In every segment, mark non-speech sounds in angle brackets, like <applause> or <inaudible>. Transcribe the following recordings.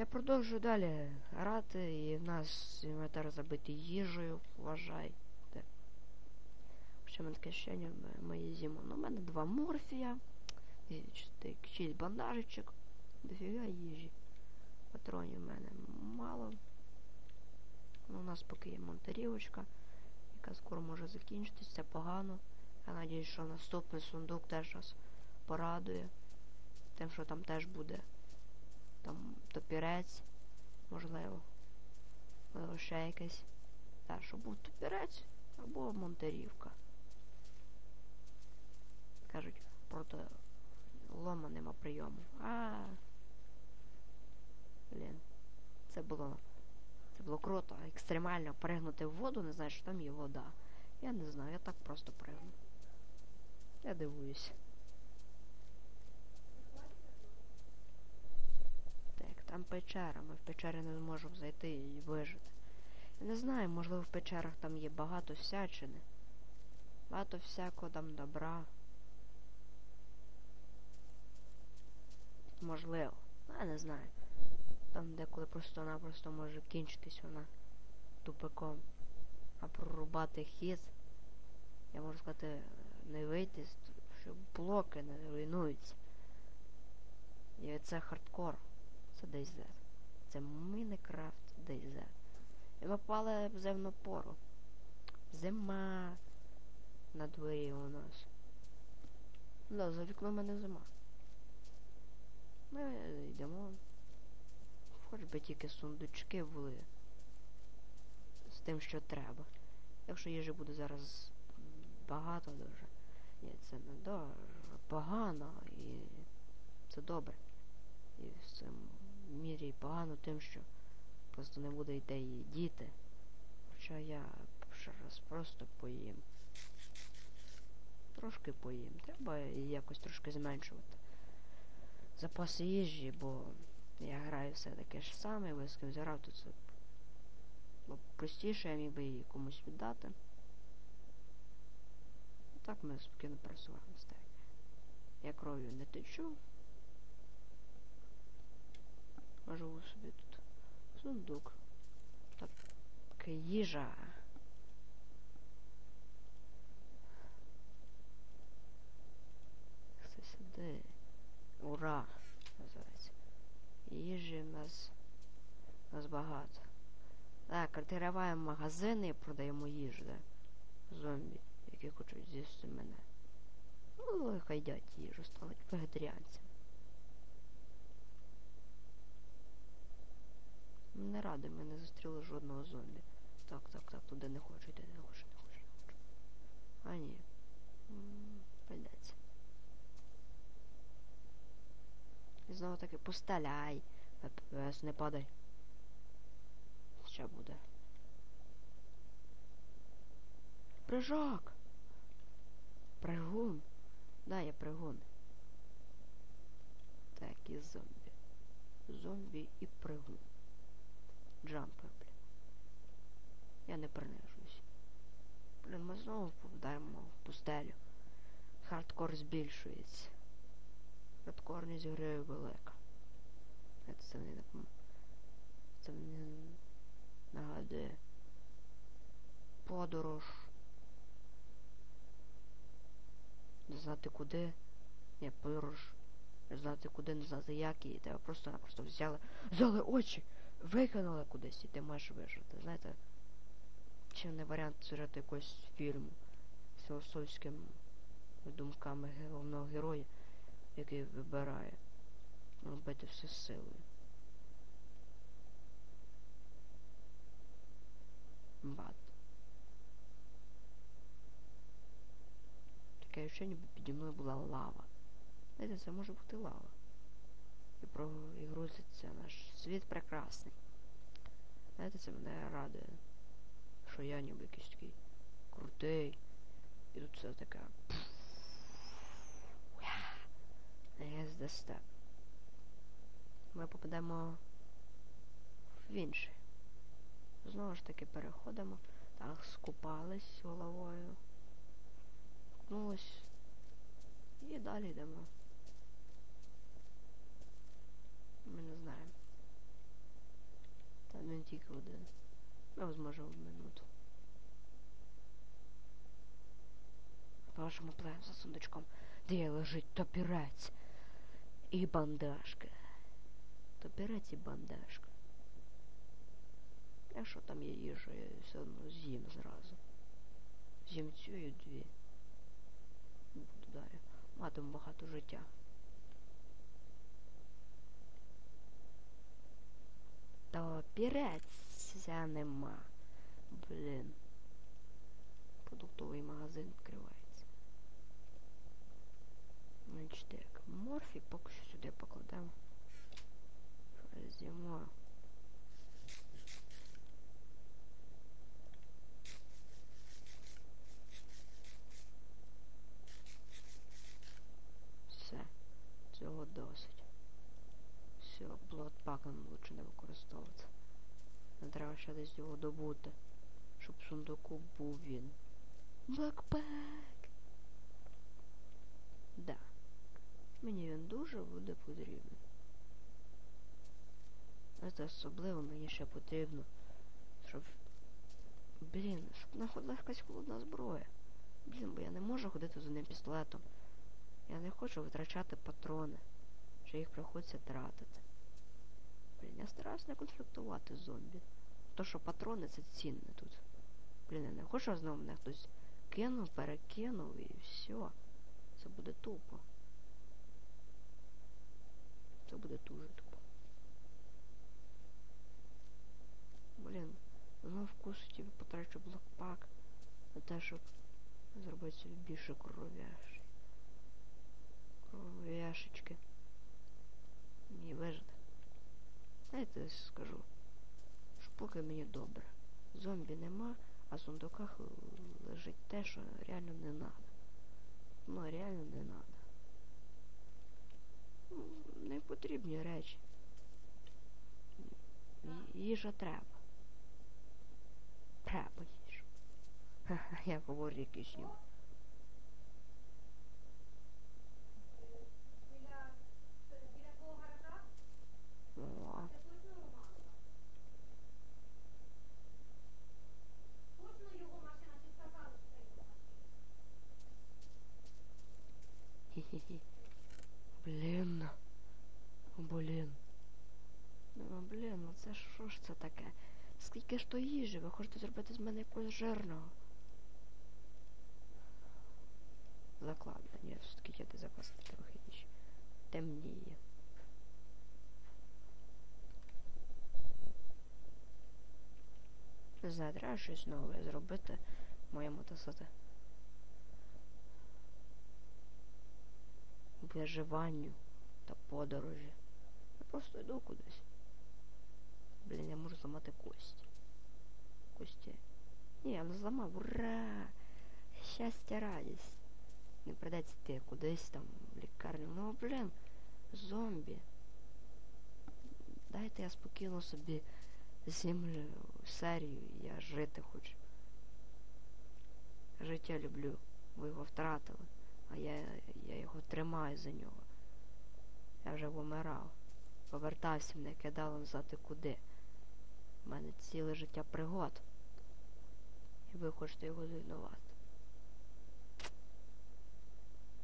Я продовжую далі грати, і в нас інвентар забитий їжею, вважайте. Що мене таке ощущення, ми- ми. Ну, у мене два морфія, шість бандажечок, дофіга їжі. Патронів в мене мало. Ну, у нас поки є монтарівочка, яка скоро може закінчитись, це погано. Я надіюсь, що наступний сундук теж нас порадує. Тим, що там теж буде там топірець, можливо. Можливо, ще якесь. Так, щоб був топірець або монтарівка. Кажуть, проти лома нема прийому. А. Блін. Це було. Це було круто. Екстремально пригнути в воду, не знаю, що там є вода. Я не знаю, я так просто пригну. Я дивуюсь. Так, там печера. Ми в печері не зможемо зайти і вижити. Я не знаю, можливо в печерах там є багато всячини. Багато всякого там добра. Можливо. Я не знаю. Там деколи просто-напросто може кінчитись вона тупиком. А прорубати хід, я можу сказати, не вийти, щоб блоки не руйнуються. І це хардкор. Це DayZ. Це Minecraft DayZ. І ми попали в земну пору. Зима на дворі у нас. Да, за вікном мене зима. Ми йдемо. Хоч би тільки сундучки були. З тим, що треба. Якщо їжі буде зараз багато дуже. Ні, це не дуже погано і це добре. І в цьому мірі погано тим, що просто не буде йти і діти. Хоча я ще раз просто поїм. Трошки поїм. Треба якось трошки зменшувати запаси їжі, бо я граю все таке ж саме, ви з ким зіграв, то це б простіше, я міг би її комусь віддати. Так ми спокійно. Так. Я кров'ю не течу. Живу собі тут. Сундук. Так, їжа. Це сюди. Ура! Називається. Їжі в нас, в нас багато. Так, відкриваємо магазини і продаємо їжу, да? Зомбі, які хочуть з'їсти мене. Ну, хай їдять їжу, стануть вегетаріанцями. Не радий, ми не зустріли жодного зомбі. Так, так, так, туди не хочу йти, не хочу, не хочу, не хочу. А ні. Прийдеться. І знову таки постеляй. ППС, не падай. Ще буде. Прыжок! Пригун. Да, я пригун. Так, і зомбі. Зомбі і пригун. Джампер, блін. Я не принижусь. Блін, ми знову попадаємо в пустелю. Хардкор збільшується. Хардкорність гри велика. Це, мені напом... Це мені нагадує подорож. Не знати куди. Ні, подорож. Не знати куди, не знати як і тебе просто-напросто взяли. Взяли очі! Викинули кудись і ти маєш вижити. Знаєте, чи не варіант сюжету якогось фільму з філософськими думками головного героя, який вибирає робити все силою. Бат. Таке ще ніби піді мною була лава. Знаєте, це може бути лава. І грузиться наш світ прекрасний. Знаєте, це мене радує. Що я ніби якийсь такий крутий. І тут все таке. The. Ми попадемо в інший. Знову ж таки переходимо. Так, скупались головою. Кнулись. І далі йдемо. Ми не знаємо. тільки один. Ну, зможемо в минуту. По вашому плеєм за сундучком, де лежить топірець і бандажка. Топірець і бандажка. Якщо там є їжа, я все одно з'їм зразу. З'їм цю і дві. Буду далі. Матиму багато життя. Топірець нема. Блін. Продуктовий магазин відкривається. Значить так, морфі поки що сюди покладемо. З'їмо. Все, лучше не використовувати. Не треба ще десь його добути, щоб в сундуку був він. Блокпак! Да. Мені він дуже буде потрібен. Це особливо мені ще потрібно, щоб... Блін, щоб знаходила якась холодна зброя. Блін, бо я не можу ходити з одним пістолетом. Я не хочу витрачати патрони, що їх приходиться тратити. Не конфліктувати з зомбі. То, що патрони це цінне тут. Блін, я не хочу, знову мене хтось кинув, перекинув і все. Це буде тупо. Це буде дуже тупо. Блін, знов вкусить і потрачу блокпак на те, щоб зробити собі більше кров'яш. Кров'яшечки. Ні, вижити. Знаєте, скажу, що поки мені добре. Зомбі нема, а в сундуках лежить те, що реально не надо. Ну, реально не надо. Ну, Не потрібні речі. Їжа треба. Треба їжа. Ха-ха, <laughs> я говорю якийсь ніби. Блін. Блін. Ну, блін, ну це що ж це таке? Скільки ж то їжі? Ви хочете зробити з мене якогось жирного? Закладно, ні, все-таки я де трохи їжі. Темніє. Не знаю, треба щось нове зробити моєму тасати. Виживанню та подорожі. Я просто йду кудись. Блін, я можу зламати кості. Кості. Ні, я не зламав. Ура! Щастя, радість. Не придеться йти кудись там в лікарню. Ну, блін, зомбі. Дайте я спокійно собі землю, серію, я жити хочу. Життя люблю. Ви його втратили, а я, я його тримаю за нього. Я вже помирав. Повертався, мене кидало назад і куди. У мене ціле життя пригод. І ви хочете його зруйнувати.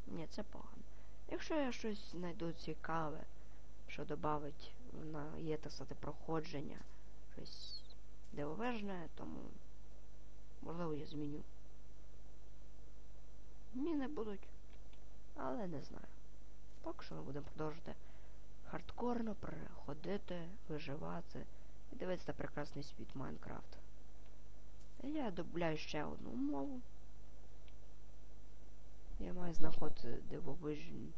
Ні, це погано. Якщо я щось знайду цікаве, що додавить на є так сказати проходження, щось дивовижне, тому можливо я зміню. Міни будуть, але не знаю. Поки що ми будемо продовжувати хардкорно переходити, виживати і дивитися прекрасний світ Майнкрафта. Я добавляю ще одну умову. Я маю знаходити дивовижні